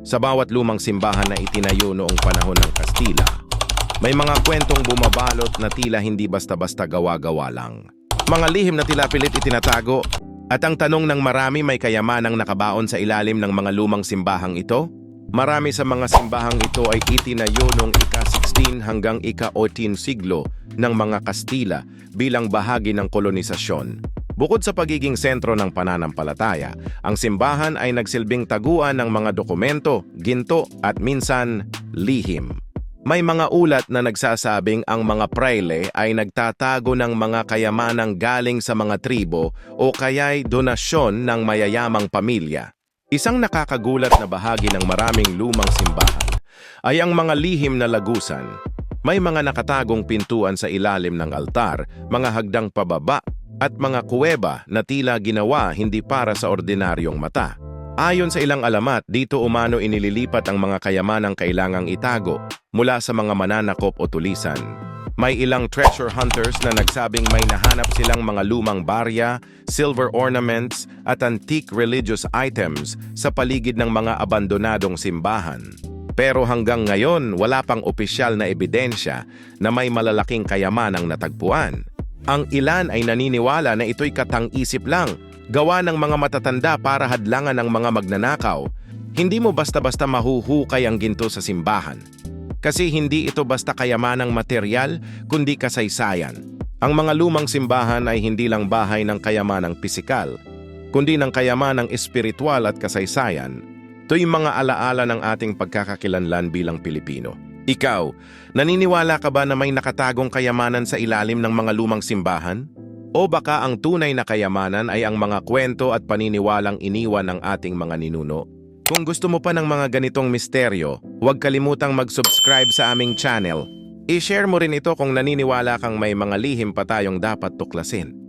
Sa bawat lumang simbahan na itinayo noong panahon ng Kastila, may mga kwentong bumabalot na tila hindi basta-basta gawa-gawa lang. Mga lihim na tila pilit itinatago at ang tanong ng marami may kayamanang nakabaon sa ilalim ng mga lumang simbahang ito? Marami sa mga simbahang ito ay itinayo noong ika-16 hanggang ika-14 siglo ng mga Kastila bilang bahagi ng kolonisasyon. Bukod sa pagiging sentro ng pananampalataya, ang simbahan ay nagsilbing taguan ng mga dokumento, ginto at minsan lihim. May mga ulat na nagsasabing ang mga praile ay nagtatago ng mga kayamanang galing sa mga tribo o kaya'y donasyon ng mayayamang pamilya. Isang nakakagulat na bahagi ng maraming lumang simbahan ay ang mga lihim na lagusan. May mga nakatagong pintuan sa ilalim ng altar, mga hagdang pababa at mga kuweba na tila ginawa hindi para sa ordinaryong mata. Ayon sa ilang alamat, dito umano inililipat ang mga kayamanang kailangang itago mula sa mga mananakop o tulisan. May ilang treasure hunters na nagsabing may nahanap silang mga lumang barya, silver ornaments at antique religious items sa paligid ng mga abandonadong simbahan. Pero hanggang ngayon, wala pang opisyal na ebidensya na may malalaking kayamanang natagpuan. Ang ilan ay naniniwala na ito'y katang-isip lang, gawa ng mga matatanda para hadlangan ng mga magnanakaw. Hindi mo basta-basta mahuhukay ang ginto sa simbahan. Kasi hindi ito basta kayamanang material, kundi kasaysayan. Ang mga lumang simbahan ay hindi lang bahay ng kayamanang pisikal, kundi ng kayamanang espiritual at kasaysayan. Ito'y mga alaala ng ating pagkakakilanlan bilang Pilipino. Ikaw, naniniwala ka ba na may nakatagong kayamanan sa ilalim ng mga lumang simbahan? O baka ang tunay na kayamanan ay ang mga kwento at paniniwalang iniwan ng ating mga ninuno? Kung gusto mo pa ng mga ganitong misteryo, huwag kalimutang mag-subscribe sa aming channel. I-share mo rin ito kung naniniwala kang may mga lihim pa tayong dapat tuklasin.